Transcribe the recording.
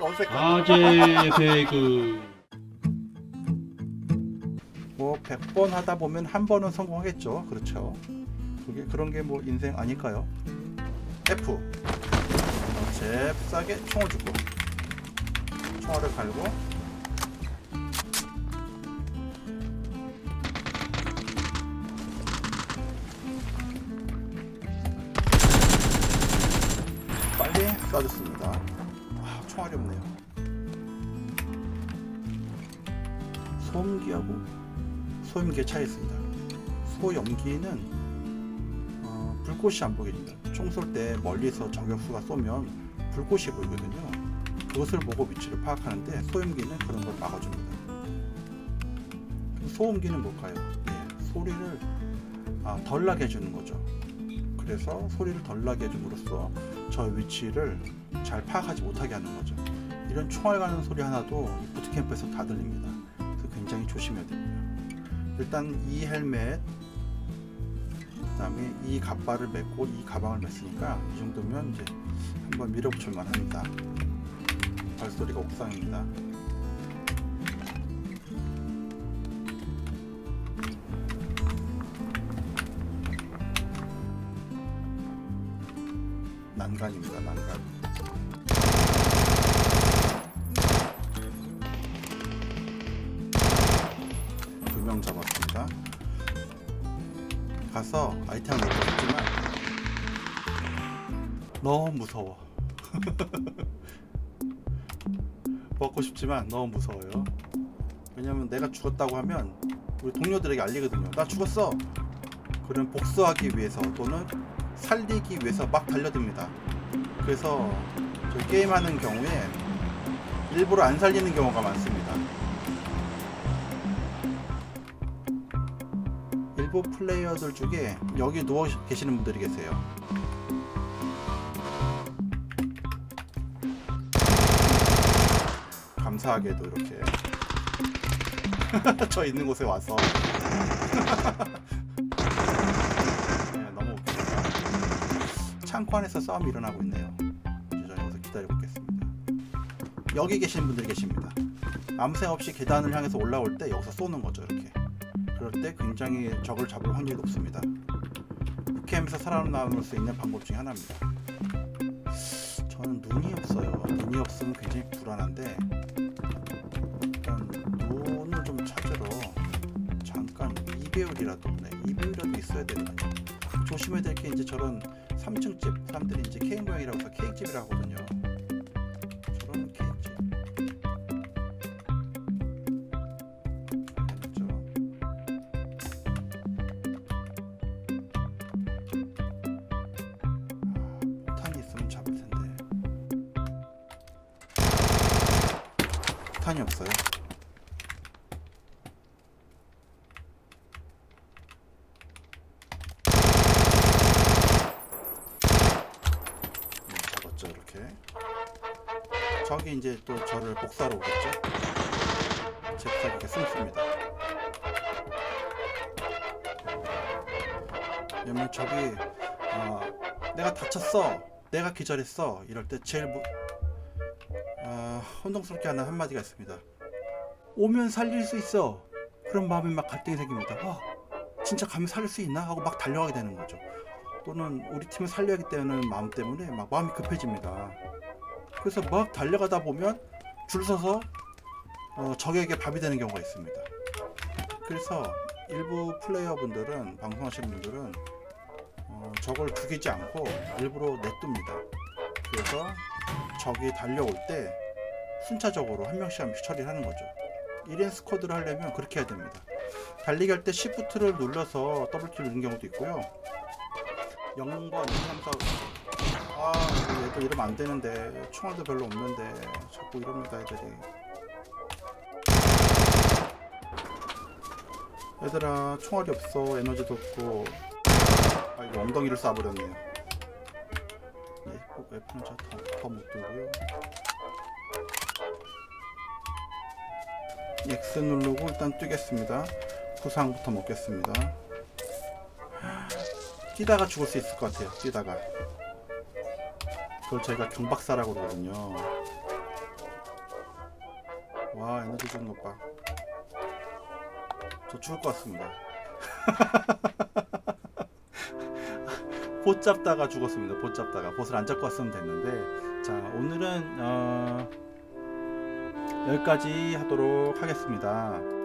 어색한. 아재 배그 뭐 100번 하다 보면 한 번은 성공하겠죠. 그렇죠. 그게 그런 게 뭐 인생 아닐까요? F. 어, 잽싸게 총을 주고 총알을 갈고 빨리 쏴줬습니다. 아, 총알이 없네요. 소음기하고 소염기의 차이 있습니다. 소염기는 어, 불꽃이 안 보게 됩니다. 총 쏠 때 멀리서 저격수가 쏘면 불꽃이 보이거든요. 그것을 보고 위치를 파악하는데 소염기는 그런 걸 막아줍니다. 소음기는 뭘까요? 예, 소리를 아, 덜 나게 해주는 거죠. 그래서 소리를 덜 나게 해줌으로써 저 위치를 잘 파악하지 못하게 하는 거죠. 이런 총알 가는 소리 하나도 이 부트캠프에서 다 들립니다. 그래서 굉장히 조심해야 됩니다. 일단 이 헬멧 그 다음에 이 갑바를 맸고 이 가방을 맸으니까 이 정도면 이제 한번 밀어붙일 만합니다. 발소리가 옥상입니다. 난간입니다. 난간. 두 명 잡았습니다. 가서 아이템을 싶지만 너무 무서워. 먹고 싶지만 너무 무서워요. 왜냐면 내가 죽었다고 하면 우리 동료들에게 알리거든요. 나 죽었어. 그럼 복수하기 위해서 또는 살리기 위해서 막 달려듭니다. 그래서 저 게임하는 경우에 일부러 안 살리는 경우가 많습니다. 일부 플레이어들 중에 여기 누워 계시는 분들이 계세요. 감사하게도 이렇게 저 있는 곳에 와서 창고 안에서 싸움이 일어나고 있네요. 이제 저 여기서 기다리고 있겠습니다. 여기 계신 분들 계십니다. 아무 생각 없이 계단을 향해서 올라올 때 여기서 쏘는 거죠 이렇게. 그럴 때 굉장히 적을 잡을 확률이 높습니다. 북캠에서 살아남을 수 있는 방법 중에 하나입니다. 저는 눈이 없어요. 눈이 없으면 굉장히 불안한데 일단 눈을 좀 찾으러 잠깐 이배율이라도 네, 이배율이라도 있어야 되거든요. 조심해야 될 게 이제 저런 3층 집 사람들이 이제 케이크 모양이라고 해서 케이크 집이라고 하거든요. 저런 케이크 집. 알겠죠? 아, 탄이 있으면 잡을 텐데. 탄이 없어요. 네, 잡았죠 이렇게. 저기 이제 또 저를 복사로 오겠죠. 잽싸게 이렇게 숨습니다. 왜냐면 저기 어, 내가 다쳤어, 내가 기절했어 이럴 때 제일 무, 어, 혼동스럽게 하는 한마디가 있습니다. 오면 살릴 수 있어. 그런 마음에 막 갈등이 생깁니다. 어, 진짜 가면 살릴 수 있나 하고 막 달려가게 되는 거죠. 또는 우리 팀을 살려야겠다는 마음 때문에 막 마음이 급해집니다. 그래서 막 달려가다 보면 줄 서서 어, 적에게 밥이 되는 경우가 있습니다. 그래서 일부 플레이어분들은 방송하시는 분들은 어, 적을 죽이지 않고 일부러 내둡니다. 그래서 적이 달려올 때 순차적으로 한 명씩 한 명씩 처리를 하는 거죠. 1인 스쿼드를 하려면 그렇게 해야 됩니다. 달리기 할 때 Shift를 눌러서 더블킬 누른 경우도 있고요. 0번, 2, 3, 4, 아, 얘도 이러면 안 되는데 총알도 별로 없는데 자꾸 이럽니다 애들이. 얘들아 총알이 없어 에너지도 없고 아 이거 엉덩이를 쏴버렸네요. 예, 웨폰은 저더못 들고요. X 누르고 일단 뛰겠습니다. 구상부터 먹겠습니다. 뛰다가 죽을 수 있을 것 같아요. 뛰다가. 그걸 저희가 경박사라고 그러거든요. 와 에너지 좀 높아 저 죽을 것 같습니다. 봇 잡다가 죽었습니다. 봇 잡다가. 봇을 안 잡고 왔으면 됐는데. 자 오늘은 어, 여기까지 하도록 하겠습니다.